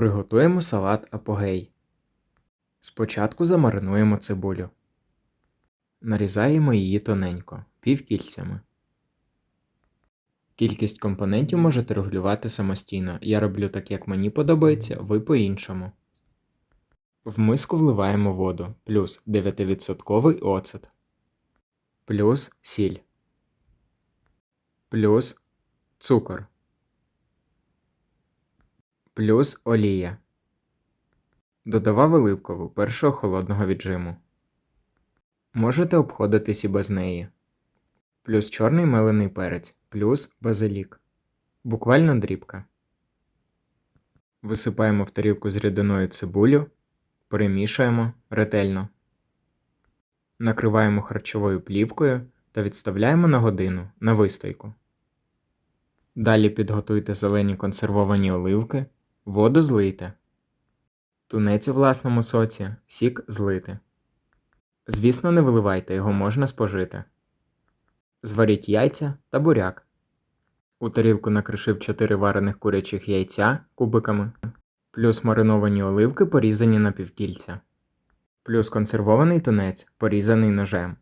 Приготуємо салат апогей. Спочатку замаринуємо цибулю. Нарізаємо її тоненько, півкільцями. Кількість компонентів можете регулювати самостійно. Я роблю так, як мені подобається, ви по-іншому. В миску вливаємо воду плюс 9% оцет, плюс сіль, плюс цукор, плюс олія. Додавав оливкову першого холодного віджиму. Можете обходитись і без неї. Плюс чорний мелений перець, плюс базилік. Буквально дрібка. Висипаємо в тарілку з рідиною цибулю, перемішуємо ретельно. Накриваємо харчовою плівкою та відставляємо на годину на вистойку. Далі підготуйте зелені консервовані оливки, воду злийте. Тунець у власному соці, сік злити. Звісно, не виливайте, його можна спожити. Зваріть яйця та буряк. У тарілку накришив 4 варених курячих яйця кубиками, плюс мариновані оливки, порізані на півкільця, плюс консервований тунець, порізаний ножем,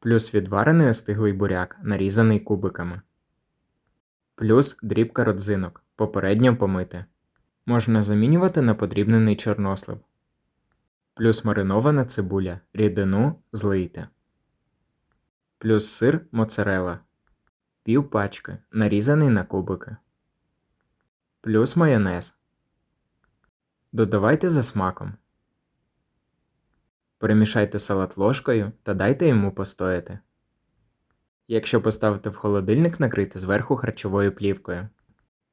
плюс відварений остиглий буряк, нарізаний кубиками, плюс дрібка родзинок, попередньо помити. Можна замінювати на подрібнений чорнослив. Плюс маринована цибуля, рідину злийте. Плюс сир моцарелла. Пів пачки, нарізаний на кубики. Плюс майонез. Додавайте за смаком. Перемішайте салат ложкою та дайте йому постояти. Якщо поставити в холодильник, накрийте зверху харчовою плівкою.